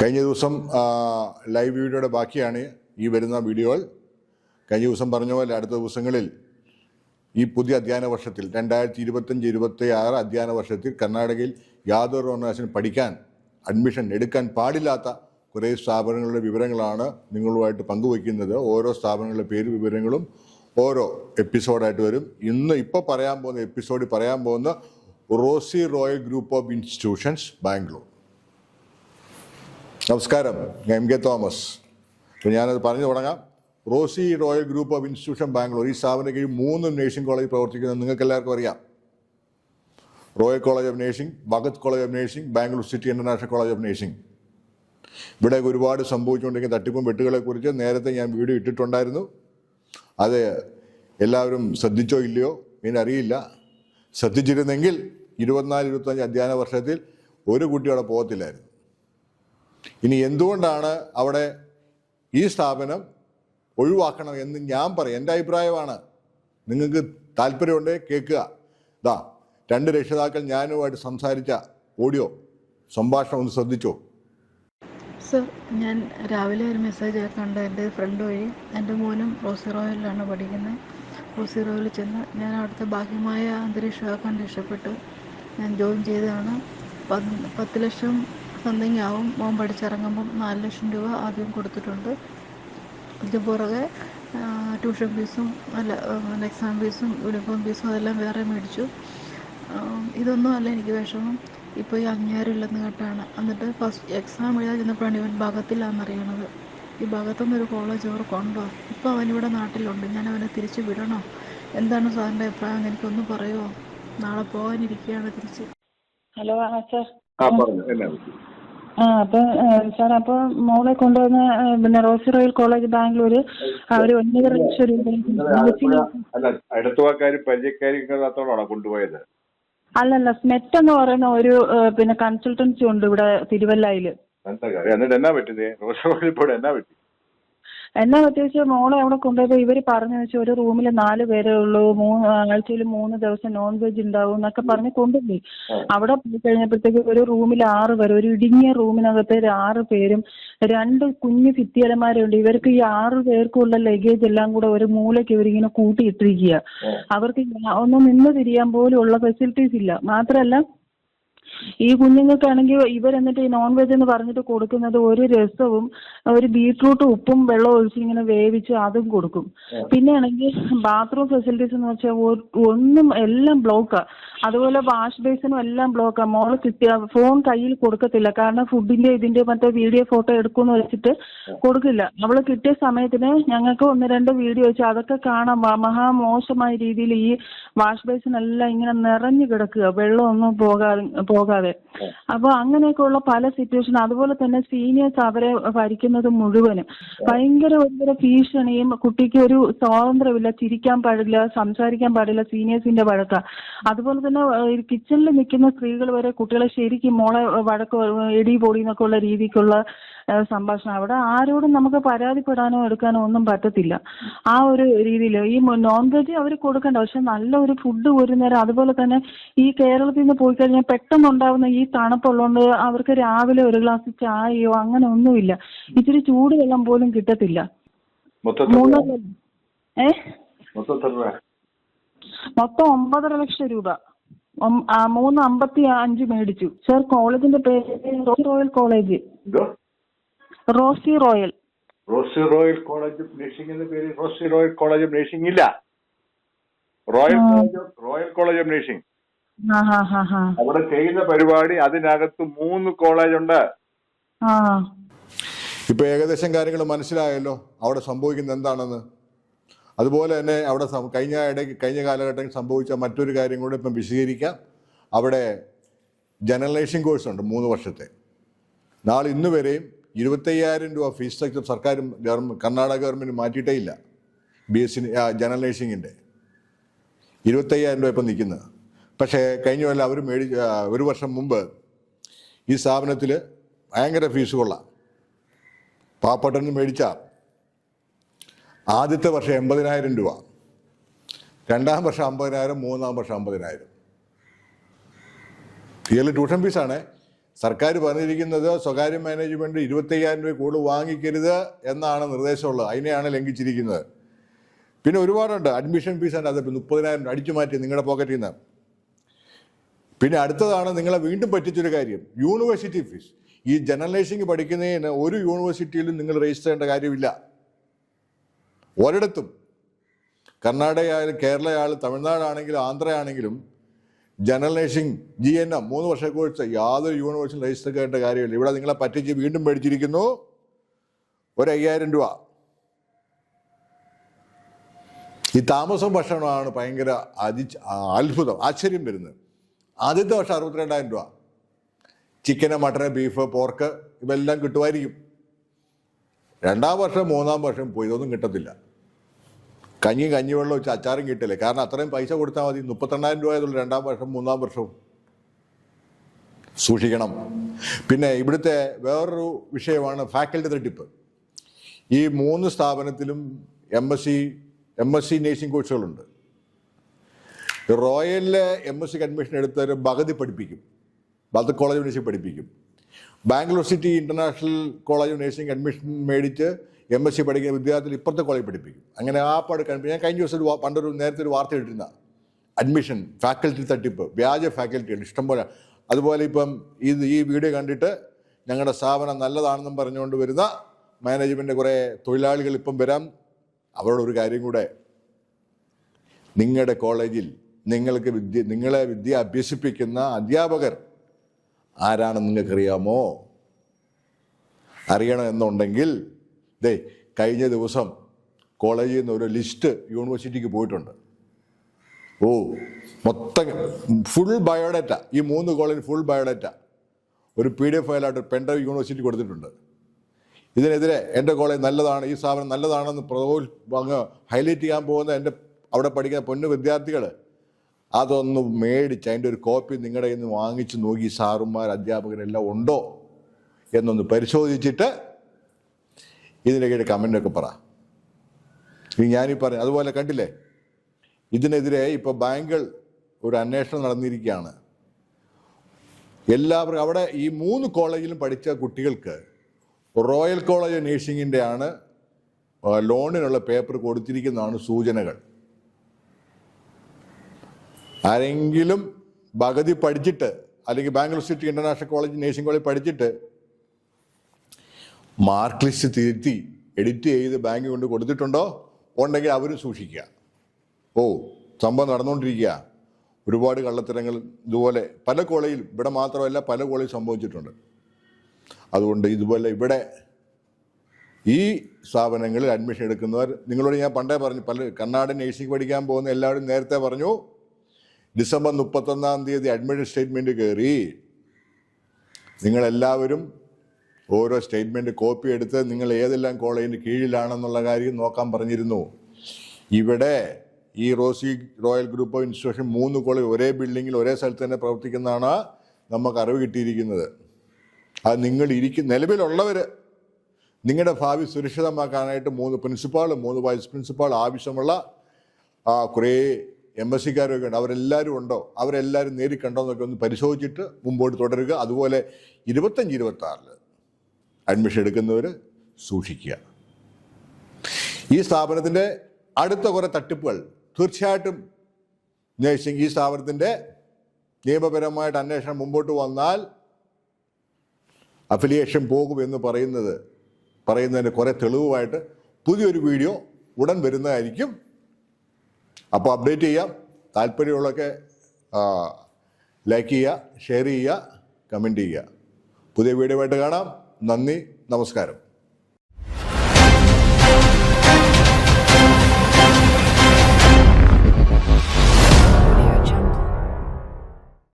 കഴിഞ്ഞ ദിവസം ലൈവ് വീഡിയോയുടെ ബാക്കിയാണ് ഈ വരുന്ന വീഡിയോകൾ കഴിഞ്ഞ ദിവസം പറഞ്ഞ പോലെ അടുത്ത ദിവസങ്ങളിൽ ഈ പുതിയ അധ്യയന വർഷത്തിൽ രണ്ടായിരത്തി ഇരുപത്തഞ്ച് ഇരുപത്തി ആറ് അധ്യയന വർഷത്തിൽ കർണാടകയിൽ യാതൊരു ഓർഗനൈസേഷൻ പഠിക്കാൻ അഡ്മിഷൻ എടുക്കാൻ പാടില്ലാത്ത കുറേ സ്ഥാപനങ്ങളുടെ വിവരങ്ങളാണ് നിങ്ങളുമായിട്ട് പങ്കുവയ്ക്കുന്നത്. ഓരോ സ്ഥാപനങ്ങളുടെ പേര് വിവരങ്ങളും ഓരോ എപ്പിസോഡായിട്ട് വരും. ഇന്ന് ഇപ്പോൾ പറയാൻ പോകുന്ന എപ്പിസോഡിൽ പറയാൻ പോകുന്ന Rosy Royal group of institutions Bangalore. നമസ്കാരം. M K Thomas. അപ്പോൾ ഞാനത് പറഞ്ഞു തുടങ്ങാം. Rosy Royal group of institution Bangalore ഈ സ്ഥാപനം കീഴിൽ മൂന്ന് നേഴ്സിംഗ് കോളേജ് പ്രവർത്തിക്കുന്നത് നിങ്ങൾക്ക് എല്ലാവർക്കും അറിയാം. Royal college of nursing Bhagat college of nursing Bangalore city international college of nursing. ഇവിടെ ഒരുപാട് സംഭവിച്ചുകൊണ്ടിരിക്കുന്ന തട്ടിപ്പും വെട്ടുകളെ കുറിച്ച് നേരത്തെ ഞാൻ വീഡിയോ ഇട്ടിട്ടുണ്ടായിരുന്നു. അത് എല്ലാവരും ശ്രദ്ധിച്ചോ ഇല്ലയോ എനിക്ക് അറിയില്ല. ശ്രദ്ധിച്ചിരുന്നെങ്കിൽ ഇരുപത്തിനാല് ഇരുപത്തഞ്ച് അധ്യയന വർഷത്തിൽ ഒരു കുട്ടി അവിടെ പോകത്തില്ലായിരുന്നു. ഇനി എന്തുകൊണ്ടാണ് അവിടെ ഈ സ്ഥാപനം ഒഴിവാക്കണം എന്ന് ഞാൻ പറയും എന്റെ അഭിപ്രായമാണ്. നിങ്ങൾക്ക് താല്പര്യമുണ്ടെങ്കിൽ കേൾക്കുക. ഇതാ രണ്ട് രക്ഷിതാക്കൾ ഞാനുമായിട്ട് സംസാരിച്ച ഓഡിയോ സംഭാഷണം ഒന്ന് ശ്രദ്ധിച്ചോ? സർ ഞാൻ രാവിലെ ഒരു മെസ്സേജ് കണ്ട എന്റെ ഫ്രണ്ട് വഴി. എന്റെ മോനും റോസി റോയലിലാണ് പഠിക്കുന്നത്. റോസി റോയലിൽ ചെന്ന് ഞാൻ അവിടുത്തെ ബാഹ്യമായ അന്തരീക്ഷമൊക്കെ കണ്ട് ഇഷ്ടപ്പെട്ടു ഞാൻ ജോയിൻ ചെയ്തതാണ്. പത്ത് ലക്ഷം സംതിങ് ആവും മോൻ പഠിച്ചിറങ്ങുമ്പം നാല് ലക്ഷം രൂപ ആദ്യം കൊടുത്തിട്ടുണ്ട്. ഇതിന് പുറകെ ട്യൂഷൻ ഫീസും അല്ല എക്സാം ഫീസും യൂണിഫോം ഫീസും അതെല്ലാം വേറെ മേടിച്ചു. ഇതൊന്നും അല്ല എനിക്ക് വിഷമം. ഇപ്പോൾ ഈ അംഗീകാരം ഇല്ലെന്ന് കേട്ടാണ്. എന്നിട്ട് ഫസ്റ്റ് എക്സാം എഴുതാൻ ചെന്നപ്പോഴാണ് ഇവൻ ഭാഗത്തിലാണെന്നറിയണത് ഈ ഭാഗത്തുനിന്ന് ഒരു കോളേജ് അവർക്കുണ്ടോ ഇപ്പോൾ അവനിവിടെ നാട്ടിലുണ്ട്. ഞാൻ അവനെ തിരിച്ചു വിടണോ? എന്താണ് സാറിന്റെ അഭിപ്രായം? എനിക്കൊന്ന് പറയുമോ നാളെ പോകാനിരിക്കുകയാണ് തിരിച്ച്. ഹലോ ആ സാർ? ആ പറഞ്ഞു. എന്നാ ആ അപ്പോൾ സാർ അപ്പോൾ മോളെ കൊണ്ടുവന്ന് പിന്നെ റോസി റോയൽ കോളേജ് ബാംഗ്ലൂർ അവർ ഒന്നര ലക്ഷം രൂപ അല്ല അടുത്തുവാക്കാരും പരിചയക്കാരും കൊണ്ടുപോയത്? അല്ലല്ല സ്മെറ്റ് എന്ന് പറയുന്ന ഒരു പിന്നെ കൺസൾട്ടൻസി ഉണ്ട് ഇവിടെ തിരുവല്ലയിൽ കാര്യം? എന്നിട്ട് എന്നാ പറ്റുന്നേ റോസ് റോയൽ എന്നാ പറ്റി? എന്നാ പ്രത്യേകിച്ച് മോളെ അവിടെ കൊണ്ടുപോയപ്പോൾ ഇവർ പറഞ്ഞു വെച്ചാൽ ഒരു റൂമിൽ നാല് പേരെ ഉള്ളൂ മൂന്ന് ആഴ്ചയിൽ മൂന്ന് ദിവസം നോൺ വെജ് ഉണ്ടാവും എന്നൊക്കെ പറഞ്ഞ് കൊണ്ടുപോയി. അവിടെ പോയി കഴിഞ്ഞപ്പോഴത്തേക്ക് ഒരു റൂമിൽ ആറ് പേര് ഒരു ഇടുങ്ങിയ റൂമിനകത്ത് ആറ് പേരും രണ്ട് കുഞ്ഞു ഭിത്തിയലമാരുണ്ട് ഇവർക്ക് ഈ ആറ് പേർക്കുള്ള ലഗേജ് എല്ലാം കൂടെ ഒരു മൂലയ്ക്ക് ഇവരിങ്ങനെ കൂട്ടിയിട്ടിരിക്കുക. അവർക്ക് ഒന്ന് നിന്ന് തിരിയാൻ പോലും ഉള്ള ഫെസിലിറ്റീസ് ഇല്ല. മാത്രമല്ല ഈ കുഞ്ഞുങ്ങൾക്കാണെങ്കിൽ ഇവരെന്നിട്ട് ഈ നോൺ വെജ് എന്ന് പറഞ്ഞിട്ട് കൊടുക്കുന്നത് ഒരു രസവും ഒരു ബീട്രൂട്ട് ഉപ്പും വെള്ളം ഒഴിച്ച് ഇങ്ങനെ വേവിച്ച് അതും കൊടുക്കും. പിന്നെ ആണെങ്കിൽ ബാത്റൂം ഫെസിലിറ്റീസ് എന്ന് വെച്ചാൽ ഒന്നും എല്ലാം ബ്ലോക്കാ അതുപോലെ വാഷ് ബേസിനും എല്ലാം ബ്ലോക്ക് മോൾ കിട്ടിയ ഫോൺ കയ്യിൽ കൊടുക്കത്തില്ല. കാരണം ഫുഡിന്റെ ഇതിന്റെ മറ്റേ വീഡിയോ ഫോട്ടോ എടുക്കുമെന്ന് വെച്ചിട്ട് കൊടുക്കില്ല. അവൾ കിട്ടിയ സമയത്തിന് ഞങ്ങൾക്ക് ഒന്ന് രണ്ട് വീഡിയോ വെച്ച് അതൊക്കെ കാണാം മഹാ മോശമായ രീതിയിൽ ഈ വാഷ് ബേസിനെല്ലാം ഇങ്ങനെ നിറഞ്ഞു കിടക്കുക. വെള്ളമൊന്നും പോകാതെ പോകാതെ. അപ്പൊ അങ്ങനെയൊക്കെയുള്ള പല സിറ്റുവേഷൻ അതുപോലെ തന്നെ സീനിയേഴ്സ് അവരെ ഭരിക്കുന്നത് മുഴുവനും. ഭയങ്കര ഒരുതര ഭീഷണിയും കുട്ടിക്ക് ഒരു സ്വാതന്ത്ര്യമില്ല. ചിരിക്കാൻ പാടില്ല സംസാരിക്കാൻ പാടില്ല. സീനിയേഴ്സിന്റെ വഴക്ക. അതുപോലെ തന്നെ കിച്ചണിൽ നിൽക്കുന്ന സ്ത്രീകൾ വരെ കുട്ടികളെ ശരിക്കും മോളെ വഴക്ക് എടി പൊടി എന്നൊക്കെ ഉള്ള രീതിക്കുള്ള സംഭാഷണം. അവിടെ ആരോടും നമുക്ക് പരാതിപ്പെടാനോ എടുക്കാനോ ഒന്നും പറ്റത്തില്ല. ആ ഒരു രീതിയിൽ ഈ നോൺ വെജ് അവർ കൊടുക്കണ്ട. പക്ഷെ നല്ല ഒരു ഫുഡ് ഒരു നേരം അതുപോലെ തന്നെ ഈ കേരളത്തിൽ നിന്ന് പോയി കഴിഞ്ഞാൽ പെട്ടെന്നുണ്ടാവുന്ന ഈ തണുപ്പുള്ളതുകൊണ്ട് അവർക്ക് രാവിലെ ഒരു ഗ്ലാസ് ചായയോ അങ്ങനെ ഒന്നുമില്ല. ഇച്ചിരി ചൂടുവെള്ളം പോലും കിട്ടത്തില്ല. മൂന്നര ഏ? മൊത്തം ഒമ്പതര ലക്ഷം രൂപ. മൂന്ന് അമ്പത്തി അഞ്ച് മേടിച്ചു. സർ കോളേജിന്റെ പേര് Rosy Royal college. Rosy Royal. Rosy Royal college of nursing എന്ന പേര് Rosy Royal college of nursing ഇല്ല. Royal college of Royal college of nursing അവിടെ ചെയ്യുന്ന പരിപാടി അതിനകത്ത് മൂന്ന് കോളേജ് ഉണ്ട് ആ. ഇപ്പൊ ഏകദേശം കാര്യങ്ങൾ മനസ്സിലായല്ലോ. അവിടെ സംഭവിക്കുന്നത് എന്താണെന്ന്. അതുപോലെ തന്നെ അവിടെ കഴിഞ്ഞ ഇടയ്ക്ക് കഴിഞ്ഞ കാലഘട്ടത്തിൽ സംഭവിച്ച മറ്റൊരു കാര്യം കൂടെ ഇപ്പം വിശദീകരിക്കാം. അവിടെ ജനറലേഷൻ കോഴ്സുണ്ട് മൂന്ന് വർഷത്തെ. നാളെ ഇന്ന് വരെയും ഇരുപത്തയ്യായിരം രൂപ ഫീസ് സ്ട്രക്ചർ സർക്കാർ കർണാടക ഗവൺമെന്റ് മാറ്റിയിട്ടേ ഇല്ല. ബി എസ് സി ജനറൽ നഴ്സിംഗിന്റെ ഇരുപത്തയ്യായിരം രൂപ ഇപ്പം നിൽക്കുന്നത് പക്ഷേ കഴിഞ്ഞ കൊല്ലം അവർ മേടി ഒരു വർഷം മുമ്പ് ഈ സ്ഥാപനത്തിൽ ഭയങ്കര ഫീസ് കൊള്ളാം. പാവപ്പെട്ടന് മേടിച്ച. ആദ്യത്തെ വർഷം എൺപതിനായിരം രൂപ. രണ്ടാം വർഷം അമ്പതിനായിരം മൂന്നാം വർഷം അമ്പതിനായിരം. ഇയർലി ട്യൂഷൻ ഫീസാണ് സർക്കാർ പറഞ്ഞിരിക്കുന്നത് സ്വകാര്യ മാനേജ്മെന്റ് ഇരുപത്തയ്യായിരം രൂപ കൂടുതൽ വാങ്ങിക്കരുത് എന്നാണ് നിർദ്ദേശമുള്ളത്. അതിനെയാണ് ലംഘിച്ചിരിക്കുന്നത്. പിന്നെ ഒരുപാടുണ്ട്. അഡ്മിഷൻ ഫീസ് ആണ് അത് മുപ്പതിനായിരം രൂപ അടിച്ചു മാറ്റി നിങ്ങളുടെ പോക്കറ്റിൽ നിന്ന്. പിന്നെ അടുത്തതാണ് നിങ്ങളെ വീണ്ടും പറ്റിച്ചൊരു കാര്യം. യൂണിവേഴ്സിറ്റി ഫീസ് ഈ ജനറൽ നഴ്സിംഗ് പഠിക്കുന്നതിന് ഒരു യൂണിവേഴ്സിറ്റിയിലും നിങ്ങൾ രജിസ്റ്റർ ചെയ്യേണ്ട കാര്യമില്ല. ഒരിടത്തും കർണാടകയായാലും കേരളയായാലും തമിഴ്നാടാണെങ്കിലും ആന്ധ്രയാണെങ്കിലും general nursing G N M മൂന്ന് വർഷ കോഴ്സ് യാതൊരു യൂണിവേഴ്സിൽ രജിസ്റ്റർ ചെയ്യേണ്ട കാര്യമില്ല. ഇവിടെ നിങ്ങളെ പറ്റിച്ച് വീണ്ടും മേടിച്ചിരിക്കുന്നു. ഒരു അയ്യായിരം രൂപ. ഈ താമസം ഭക്ഷണമാണ് ഭയങ്കര അതി അത്ഭുതം ആശ്ചര്യം വരുന്നത്. ആദ്യത്തെ വർഷം അറുപത്തിരണ്ടായിരം രൂപ. ചിക്കന് മട്ടന് ബീഫ് പോർക്ക് ഇവെല്ലാം കിട്ടുമായിരിക്കും. രണ്ടാം വർഷം മൂന്നാം വർഷം പോയി ഇതൊന്നും കിട്ടത്തില്ല. കഞ്ഞി കഞ്ഞിവെള്ളം വെച്ച് അച്ചാറും കിട്ടില്ല? കാരണം അത്രയും പൈസ കൊടുത്താൽ മതി. മുപ്പത്തെണ്ണായിരം രൂപ ആയതുള്ളൂ രണ്ടാം വർഷം മൂന്നാം വർഷവും. സൂക്ഷിക്കണം. പിന്നെ ഇവിടുത്തെ വേറൊരു വിഷയമാണ് ഫാക്കൽറ്റി തട്ടിപ്പ്. ഈ മൂന്ന് സ്ഥാപനത്തിലും M S C M S C nursing കോഴ്സുകളുണ്ട് റോയലിലെ എം എസ് സി കൺവെൻഷൻ എടുത്തവർ ഭഗതി പഠിപ്പിക്കും. ബദർ കോളേജ് ഓഫ് നേഴ്സിംഗ് പഠിപ്പിക്കും. Bangalore city international college of nursing admission മേടിച്ച് എം എസ് സി പഠിക്കുന്ന വിദ്യാർത്ഥികൾ ഇപ്പുറത്തെ കോളേജ് പഠിപ്പിക്കും. അങ്ങനെ ആ കണ്ടു ഞാൻ കഴിഞ്ഞ ദിവസം ഒരു പണ്ടൊരു നേരത്തെ ഒരു വാർത്ത ഇട്ടിരുന്ന അഡ്മിഷൻ ഫാക്കൽറ്റി തട്ടിപ്പ് വ്യാജ ഫാക്കൽറ്റികൾ ഇഷ്ടംപോലെ അതുപോലെ ഇപ്പം ഇത് ഈ വീഡിയോ കണ്ടിട്ട് ഞങ്ങളുടെ സ്ഥാപനം നല്ലതാണെന്നും പറഞ്ഞുകൊണ്ട് വരുന്ന മാനേജ്മെന്റ് കുറേ തൊഴിലാളികൾ ഇപ്പം വരാം. അവരോട് ഒരു കാര്യം കൂടെ. നിങ്ങളുടെ കോളേജിൽ നിങ്ങൾക്ക് വിദ്യ നിങ്ങളെ വിദ്യ അഭ്യസിപ്പിക്കുന്ന അധ്യാപകർ ആരാണെന്ന് നിങ്ങൾക്കറിയാമോ? അറിയണമെന്നുണ്ടെങ്കിൽ ദേ കഴിഞ്ഞ ദിവസം കോളേജിൽ നിന്ന് ഒരു ലിസ്റ്റ് യൂണിവേഴ്സിറ്റിക്ക് പോയിട്ടുണ്ട്. ഓ മൊത്തം ഫുൾ ബയോഡേറ്റ ഈ മൂന്ന് കോളേജിൽ ഫുൾ ബയോഡേറ്റ ഒരു പി ഡി എഫ് ഫയലായിട്ട് പെൻഡ്രൈവ് യൂണിവേഴ്സിറ്റി കൊടുത്തിട്ടുണ്ട്. ഇതിനെതിരെ എന്റെ കോളേജ് നല്ലതാണ് ഈ സ്ഥാപനം നല്ലതാണെന്ന് പ്രബോൽ അങ്ങ് ഹൈലൈറ്റ് ചെയ്യാൻ പോകുന്ന എന്റെ അവിടെ പഠിക്കുന്ന പൊന്നു വിദ്യാർത്ഥികൾ അതൊന്ന് മേടിച്ച് അതിന്റെ ഒരു കോപ്പി നിങ്ങളുടെ കയ്യിൽ നിന്ന് വാങ്ങിച്ച് നോക്കി സാറുമാർ അധ്യാപകരെല്ലാം ഉണ്ടോ എന്നൊന്ന് പരിശോധിച്ചിട്ട് ഇതിന്റെ കീഴിൽ കമന്റൊക്കെ പറ. ഇനി ഞാനീ പറഞ്ഞു അതുപോലെ കണ്ടില്ലേ? ഇതിനെതിരെ ഇപ്പോൾ ബാങ്കുകൾ ഒരു അന്വേഷണം നടന്നിരിക്കുകയാണ്. എല്ലാവർക്കും അവിടെ ഈ മൂന്ന് കോളേജിലും പഠിച്ച കുട്ടികൾക്ക് റോയൽ കോളേജ് ഓഫ് നേഴ്സിങ്ങിന്റെ ആണ് ലോണിനുള്ള പേപ്പർ കൊടുത്തിരിക്കുന്നതാണ് സൂചനകൾ. ആരെങ്കിലും ഭഗതി പഠിച്ചിട്ട് അല്ലെങ്കിൽ Bangalore city international college nursing college പഠിച്ചിട്ട് മാർക്ക് ലിസ്റ്റ് തിരുത്തി എഡിറ്റ് ചെയ്ത് ബാങ്ക് കൊണ്ട് കൊടുത്തിട്ടുണ്ടോ? ഉണ്ടെങ്കിൽ അവരും സൂക്ഷിക്കുക. ഓ സംഭവം നടന്നുകൊണ്ടിരിക്കുക. ഒരുപാട് കള്ളത്തരങ്ങൾ ഇതുപോലെ പല കോളേജിലും ഇവിടെ മാത്രമല്ല പല കോളേജ് സംഭവിച്ചിട്ടുണ്ട്. അതുകൊണ്ട് ഇതുപോലെ ഇവിടെ ഈ സ്ഥാപനങ്ങളിൽ അഡ്മിഷൻ എടുക്കുന്നവർ നിങ്ങളോട് ഞാൻ പണ്ടേ പറഞ്ഞു പല കർണാടക നേഴ്സിംഗ് പഠിക്കാൻ പോകുന്ന എല്ലാവരും നേരത്തെ പറഞ്ഞു ഡിസംബർ മുപ്പത്തൊന്നാം തീയതി അഡ്മിഷൻ സ്റ്റേറ്റ്മെന്റ് കയറി. നിങ്ങളെല്ലാവരും ഓരോ സ്റ്റേറ്റ്മെന്റ് കോപ്പി എടുത്ത് നിങ്ങൾ ഏതെല്ലാം കോളേജിന്റെ കീഴിലാണെന്നുള്ള കാര്യം നോക്കാൻ പറഞ്ഞിരുന്നു. ഇവിടെ ഈ Rosy Royal group of institution മൂന്ന് കോളേജ് ഒരേ ബിൽഡിങ്ങിൽ ഒരേ സ്ഥലത്ത് തന്നെ പ്രവർത്തിക്കുന്നതാണ് നമുക്ക് അറിവ് കിട്ടിയിരിക്കുന്നത്. അത് നിങ്ങൾ ഇരിക്കും നിലവിലുള്ളവർ നിങ്ങളുടെ ഭാവി സുരക്ഷിതമാക്കാനായിട്ട് മൂന്ന് പ്രിൻസിപ്പാൾ മൂന്ന് വൈസ് പ്രിൻസിപ്പാൾ ആവശ്യമുള്ള കുറേ എം എസ് സിക്കാരൊക്കെ ഉണ്ട്. അവരെല്ലാവരും ഉണ്ടോ? അവരെല്ലാവരും നേരി കണ്ടോ എന്നൊക്കെ ഒന്ന് പരിശോധിച്ചിട്ട് മുമ്പോട്ട് തുടരുക. അതുപോലെ ഇരുപത്തഞ്ച് ഇരുപത്തി ആറിൽ അഡ്മിഷൻ എടുക്കുന്നവർ സൂക്ഷിക്കുക. ഈ സ്ഥാപനത്തിന്റെ അടുത്ത കുറേ തട്ടിപ്പുകൾ തീർച്ചയായിട്ടും നേഴ്സിംഗ് ഈ സ്ഥാപനത്തിന്റെ നിയമപരമായിട്ട് അന്വേഷണം മുമ്പോട്ട് വന്നാൽ അഫിലിയേഷൻ പോകുമെന്ന് പറയുന്നത് പറയുന്നതിന് കുറേ തെളിവുമായിട്ട് പുതിയൊരു വീഡിയോ ഉടൻ വരുന്നതായിരിക്കും. അപ്പോൾ അപ്ഡേറ്റ് ചെയ്യാം. താല്പര്യമുള്ളതൊക്കെ ലൈക്ക് ചെയ്യുക ഷെയർ ചെയ്യുക കമന്റ് ചെയ്യുക. പുതിയ വീഡിയോ ആയിട്ട് കാണാം. നന്ദി നമസ്കാരം.